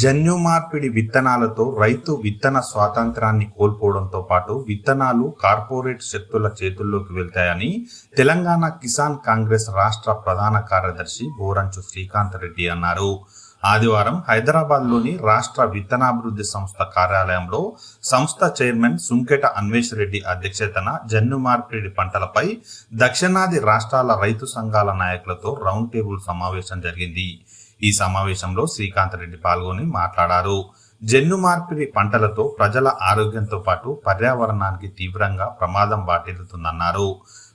జన్యు మార్పిడి విత్తనాలతో రైతు విత్తన స్వాతంత్రాన్ని కోల్పోవడంతో పాటు విత్తనాలు కార్పొరేట్ శక్తుల చేతుల్లోకి వెళ్తాయని తెలంగాణ కిసాన్ కాంగ్రెస్ రాష్ట్ర ప్రధాన కార్యదర్శి బోరంచు శ్రీకాంత్ రెడ్డి అన్నారు. ఆదివారం హైదరాబాద్లోని రాష్ట్ర విత్తనాభివృద్ధి సంస్థ కార్యాలయంలో సంస్థ చైర్మన్ సుంకెట అన్వేష్ రెడ్డి అధ్యక్షతన జన్యు మార్పిడి పంటలపై దక్షిణాది రాష్ట్రాల రైతు సంఘాల నాయకులతో రౌండ్ టేబుల్ సమావేశం జరిగింది. ఈ సమావేశంలో శ్రీకాంత్ రెడ్డి పాల్గొని మాట్లాడారు. జన్యు మార్పిడి పంటలతో ప్రజల ఆరోగ్యంతో పాటు పర్యావరణానికి తీవ్రంగా ప్రమాదం వాటిల్లుతుందన్నారు.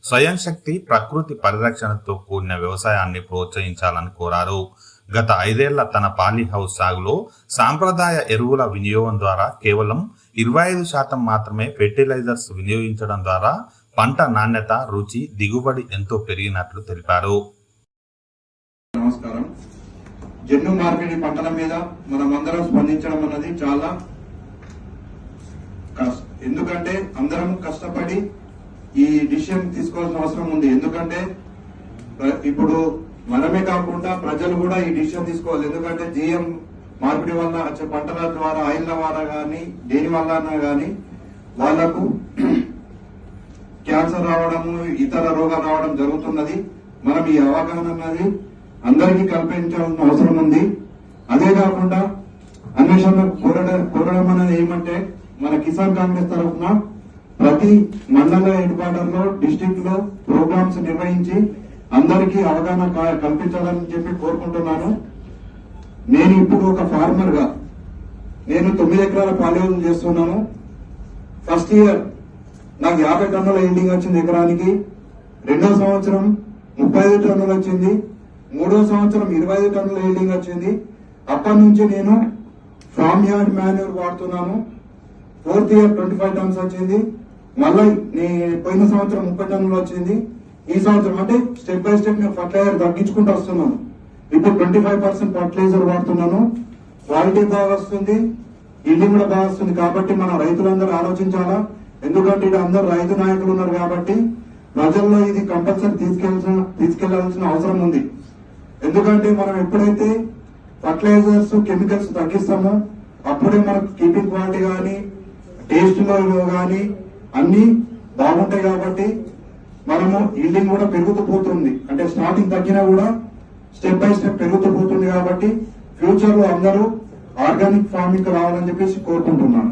స్వయం శక్తి ప్రకృతి పరిరక్షణతో కూడిన వ్యవసాయాన్ని ప్రోత్సహించాలని కోరారు. గత ఐదేళ్ళ తన పాలీ హౌస్ సాగులో సాంప్రదాయ ఎరువుల వినియోగం ద్వారా కేవలం ఇరవై ఐదు శాతం మాత్రమే ఫెర్టిలైజర్స్ వినియోగించడం ద్వారా పంట నాణ్యత రుచి దిగుబడి ఎంతో పెరిగినట్లు తెలిపారు. జన్యు మార్పిడి పంటల మీద మనం అందరం స్పందించడం అన్నది చాలా కస్- ఎందుకంటే అందరం కష్టపడి ఈ డిసిషన్ తీసుకోవాల్సిన అవసరం ఉంది. ఎందుకంటే ఇప్పుడు మనమే కాకుండా ప్రజలు కూడా ఈ డిసిషన్ తీసుకోవాలి. ఎందుకంటే జిఎం మార్పిడి వల్ల వచ్చే పంటల ద్వారా ఆయిల్ ద్వారా కానీ దేని వల్ల కానీ వాళ్ళకు క్యాన్సర్ రావడము ఇతర రోగాలు రావడం జరుగుతున్నది. మనం ఈ అవగాహన అన్నది అందరికీ కల్పించాల్సిన అవసరం ఉంది. అదే కాకుండా అన్వేషణ కోరడం కోరడం అనేది ఏమంటే మన కిసాన్ కాంగ్రెస్ తరఫున ప్రతి మండల హెడ్ క్వార్టర్లో డిస్టిక్లో ప్రోగ్రామ్స్ నిర్వహించి అందరికీ అవగాహన కల్పించాలని చెప్పి కోరుకుంటున్నాను. నేను ఇప్పుడు ఒక ఫార్మర్గా నేను తొమ్మిది ఎకరాల పాలయోగం చేస్తున్నాను. ఫస్ట్ ఇయర్ నాకు యాభై టన్నుల ఎండింగ్ వచ్చింది ఎకరానికి. రెండో సంవత్సరం ముప్పై ఐదు టన్నులు వచ్చింది. మూడో సంవత్సరం ఇరవై ఐదు టన్నుల ఎండింగ్ వచ్చింది. అప్పటి నుంచి నేను ఫామ్ యార్డ్ మాన్యూర్ వాడుతున్నాను. Fourth year twenty five tons వచ్చింది. మళ్ళీ నీ పోయిన సంవత్సరం ముప్పై టన్నులు వచ్చింది. ఈ సంవత్సరం అంటే స్టెప్ బై స్టెప్ నేను ఫర్టిలైజర్ తగ్గించుకుంటూ వస్తున్నాను. ఇప్పుడు ట్వంటీ ఫైవ్ పర్సెంట్ ఫర్టిలైజర్ వాడుతున్నాను. క్వాలిటీ బాగా వస్తుంది. ఇల్లు కూడా బాగా వస్తుంది. కాబట్టి మన రైతులందరూ ఆలోచించాలా? ఎందుకంటే ఇక్కడ అందరు రైతు నాయకులు ఉన్నారు కాబట్టి ప్రజల్లో ఇది కంపల్సరీ తీసుకెళ్ళాల్సిన తీసుకెళ్ళాల్సిన అవసరం ఉంది. ఎందుకంటే మనం ఎప్పుడైతే ఫర్టిలైజర్స్ కెమికల్స్ తగ్గిస్తామో అప్పుడే మనకు కీపింగ్ క్వాలిటీ కానీ టేస్ట్లో కానీ అన్ని బాగుంటాయి కాబట్టి మనము ఈల్డింగ్ కూడా పెరుగుతూ పోతుంది. అంటే స్టార్టింగ్ తగ్గినా కూడా స్టెప్ బై స్టెప్ పెరుగుతూ పోతుంది కాబట్టి ఫ్యూచర్లో అందరూ ఆర్గానిక్ ఫార్మింగ్ రావాలని చెప్పేసి కోరుకుంటున్నాను.